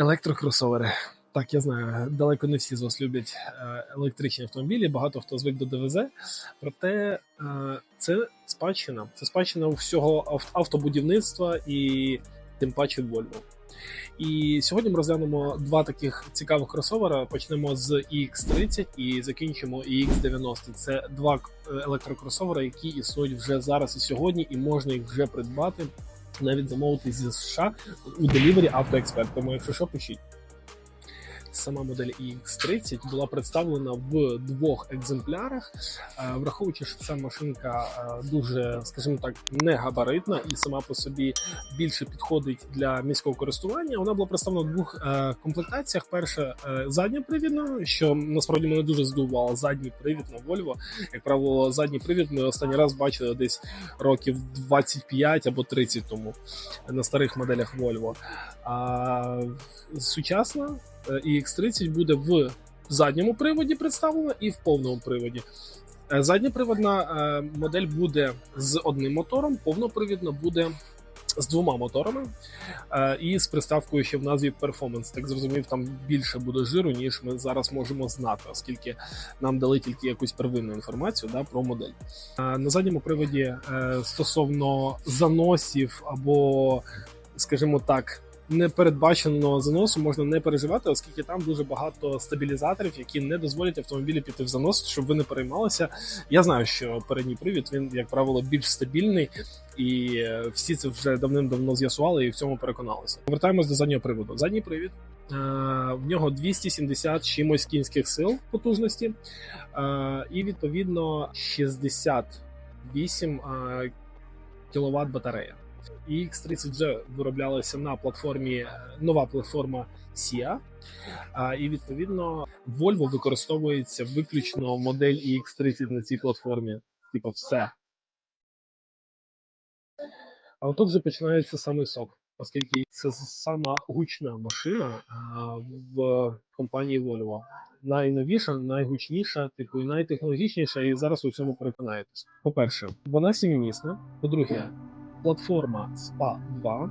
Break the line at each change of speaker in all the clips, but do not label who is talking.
Електрокросовери. Так, я знаю, далеко не всі з вас люблять е, електричні автомобілі, багато хто звик до ДВЗ. Проте е, це спадщина. Це спадщина всього автобудівництва і тим паче Volvo. І сьогодні ми розглянемо два таких цікавих кросовера. Почнемо з EX30 і закінчимо EX90. Це два к- електрокросовери, які існують вже зараз і сьогодні, і можна їх вже придбати, навіть замовити зі США у делівері автоексперт. Тому, якщо що, пишіть. Сама модель EX30 була представлена в двох екземплярах, Е, враховуючи, що ця машинка е, дуже, скажімо так, не габаритна і сама по собі більше підходить для міського користування. Вона була представлена в двох е, комплектаціях. Перша задня привідна, що насправді мене дуже здивувало. Задній привід на Volvo. Як правило, задній привід ми останній раз бачили десь років 25 або 30 тому на старих моделях Volvo. А сучасна EX30 буде в задньому приводі представлена і в повному приводі. Е, Задньоприводна е, модель буде з одним мотором, повнопривідна буде з двома моторами е, і з приставкою ще в назві Performance. Так зрозумів, там більше буде жиру, ніж ми зараз можемо знати, оскільки нам дали тільки якусь первинну інформацію да, про модель. Е, На задньому приводі е, стосовно заносів або, скажімо так, непередбаченого заносу можна не переживати, оскільки там дуже багато стабілізаторів, які не дозволять автомобілі піти в занос, щоб ви не переймалися. Я знаю, що передній привід він, як правило, більш стабільний, і е, всі це вже давним-давно з'ясували і в цьому переконалися. Повертаємось до заднього приводу. Задній привід. е, В нього 270 чимось кінських сил потужності, е, і відповідно 68 кВт батарея. EX30 вже вироблялася на платформі е, нова платформа SIA, і відповідно Volvo використовується виключно модель EX30 на цій платформі. Типу, все. А от тут вже починається самий сок, оскільки це сама гучна машина в компанії Volvo. Найновіша, найгучніша, типу, і найтехнологічніша, і зараз у цьому переконаєтесь. По-перше, вона сімімісна. По-друге, платформа SPA 2,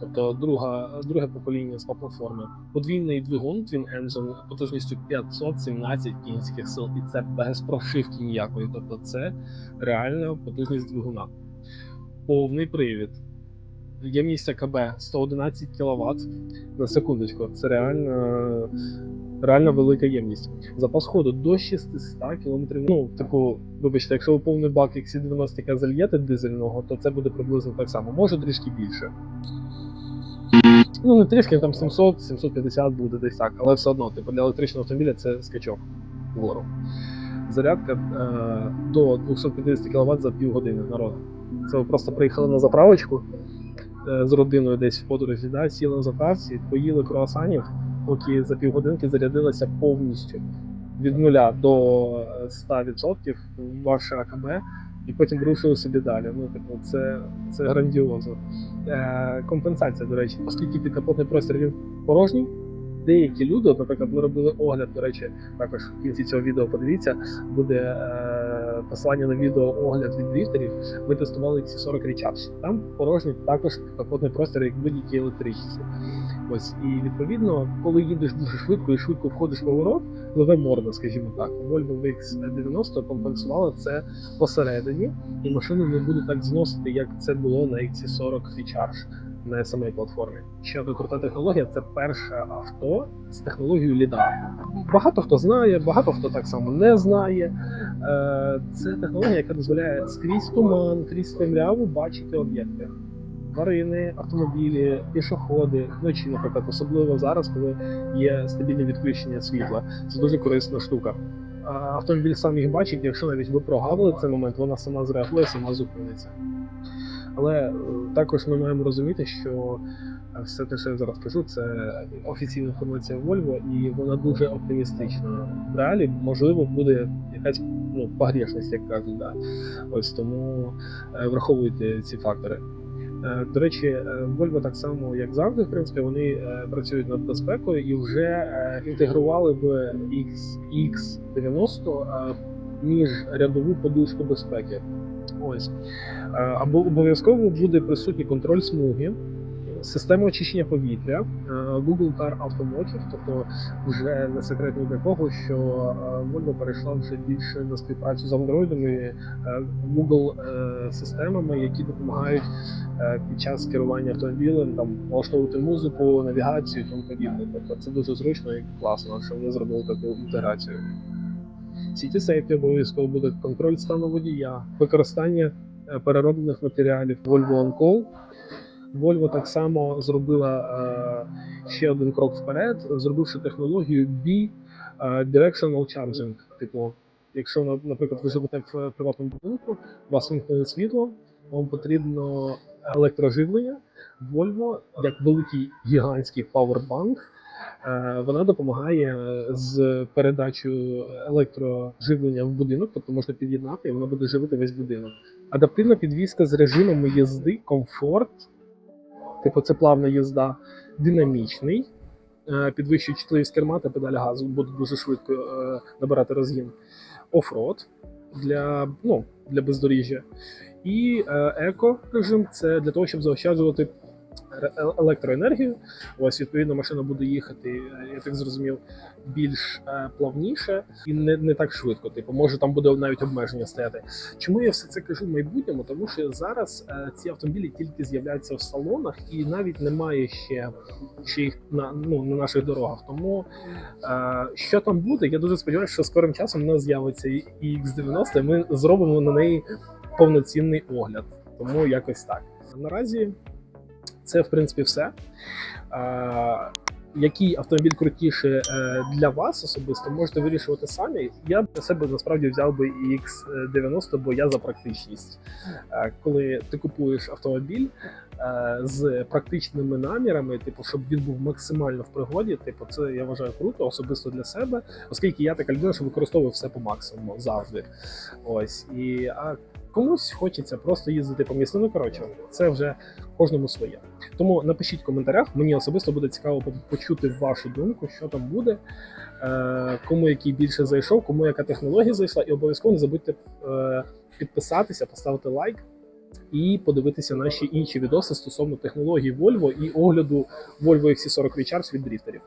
тобто друга, друге покоління SPA платформи, подвійний двигун Twin Engine потужністю 517 кінських сил, і це без прошивки ніякої. Тобто це реальна потужність двигуна. Повний привід. Ємність АКБ 111 кВт на секундочку. Це реально, реально велика ємність. Запас ходу до 600 км. Ну, типу, вибачте, якщо ви повний бак XC90 зальєте дизельного, то це буде приблизно так само. Може трішки більше. Ну, не трішки, там 700, 750 буде десь так, але все одно, типу, для електричного автомобіля це скачок вгору. Зарядка е, до 250 кВт за півгодини народу. Це ви просто приїхали на заправочку е, з родиною десь в подорожі, да, сіли на заправці, поїли круасанів, поки за півгодинки зарядилася повністю від 0 до е, 100% ваше АКБ, і потім рушили собі далі. Ну, типу, це, це грандіозно. Е, компенсація, до речі, оскільки підкапотний простір він порожній. Деякі люди, наприклад, ми робили огляд, до речі, також в кінці цього відео подивіться, буде е, посилання на відео огляд від дріфтерів. Ми тестували ці 40 Recharge. Там порожній також підкапотний простір, як будь-якій електричці. Ось і відповідно, коли їдеш дуже швидко і швидко входиш в поворот, пливе морда, скажімо так. Volvo VX90 компенсувала це посередині, і машину не буде так зносити, як це було на XC40 Recharge на самій платформі. Ще одна крута технологія це перше авто з технологією LiDAR. Багато хто знає, багато хто так само не знає. Е, Це технологія, яка дозволяє скрізь туман, крізь темряву бачити об'єкти. Тварини, автомобілі, пішоходи, вночі, наприклад, особливо зараз, коли є стабільне відключення світла. Це дуже корисна штука. Автомобіль сам їх бачить, якщо навіть ви прогавили цей момент, вона сама зреагує, сама зупиниться. Але е, також ми маємо розуміти, що е, все те, що я зараз кажу, це офіційна інформація Volvo, і вона дуже оптимістична. В реалі, можливо, буде якась ну, погрішність, як кажуть. Да. Ось тому е, враховуйте ці фактори. До речі, Volvo так само, як завжди, в принципі, вони працюють над безпекою і вже інтегрували в X90 е, міжрядову подушку безпеки. Ось. Е, Або обов'язково буде присутній контроль смуги Система очищення повітря е, Google Car Automotive, тобто вже не секрет ні для кого, що е, Volvo перейшла вже більше на співпрацю з е, Google системами, які допомагають під час керування автомобілем там налаштовувати музику, навігацію і тому подібне. Тобто це дуже зручно і класно, що вони зробили таку інтеграцію. Сіті сейфті обов'язково буде контроль стану водія, використання е, перероблених матеріалів Volvo On Call. Volvo так само зробила е, ще один крок вперед, зробивши технологію B е, Directional Charging. Типу, якщо, наприклад, ви живете в приватному будинку, у вас вимкнули світло, вам потрібно електроживлення. Volvo, як великий гігантський павербанк, вона допомагає е, з передачею електроживлення в будинок, тобто можна під'єднати і вона буде живити весь будинок. Адаптивна підвізка з режимами їзди, комфорт, типу це плавна їзда, динамічний, е, підвищує чутливість керма та педаль газу, буде дуже швидко е, набирати розгін. Оффроад для, ну, для бездоріжжя. І е, еко режим це для того, щоб заощаджувати е- електроенергію. Ось відповідно машина буде їхати, е, я так зрозумів, більш е, плавніше і не, не так швидко. Типу, може там буде навіть обмеження стояти. Чому я все це кажу в майбутньому? Тому що зараз е, ці автомобілі тільки з'являються в салонах, і навіть немає ще, ще їх на, ну, на наших дорогах. Тому е, що там буде, я дуже сподіваюся, що скорим часом у нас з'явиться і X90, і ми зробимо на неї повноцінний огляд. Тому якось так. Наразі це в принципі все. Е, який автомобіль крутіше для вас особисто, можете вирішувати самі. Я для себе насправді взяв би і X90, бо я за практичність. Е, Коли ти купуєш автомобіль е, з практичними намірами, типу, щоб він був максимально в пригоді, типу, це я вважаю круто, особисто для себе, оскільки я така людина, що використовую все по максимуму завжди. Ось і а комусь хочеться просто їздити по місту. Ну коротше, це вже кожному своє. Тому напишіть в коментарях. Мені особисто буде цікаво почути вашу думку, що там буде, е, кому який більше зайшов, кому яка технологія зайшла, і обов'язково не забудьте е, підписатися, поставити лайк. І подивитися наші інші відоси стосовно технологій Volvo і огляду Volvo XC40 Recharge від дріфтерів.